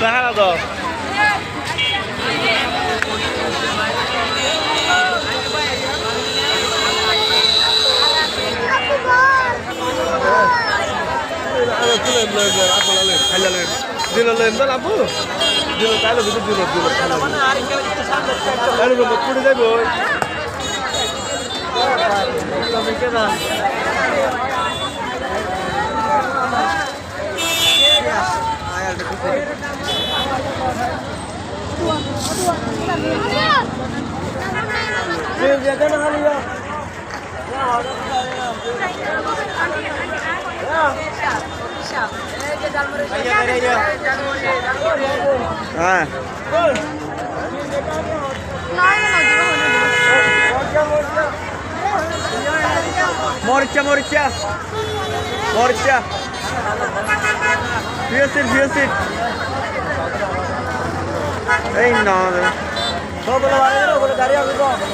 সাহারা দাও দিল লেন তো লাভু দিল তাইলে ভিতর দিল দিল মত পড়ে যাইব হ্যাঁ মরিচা মরিচা মরিচা বিএসিট বিএসিট এই না গাড়ি হবে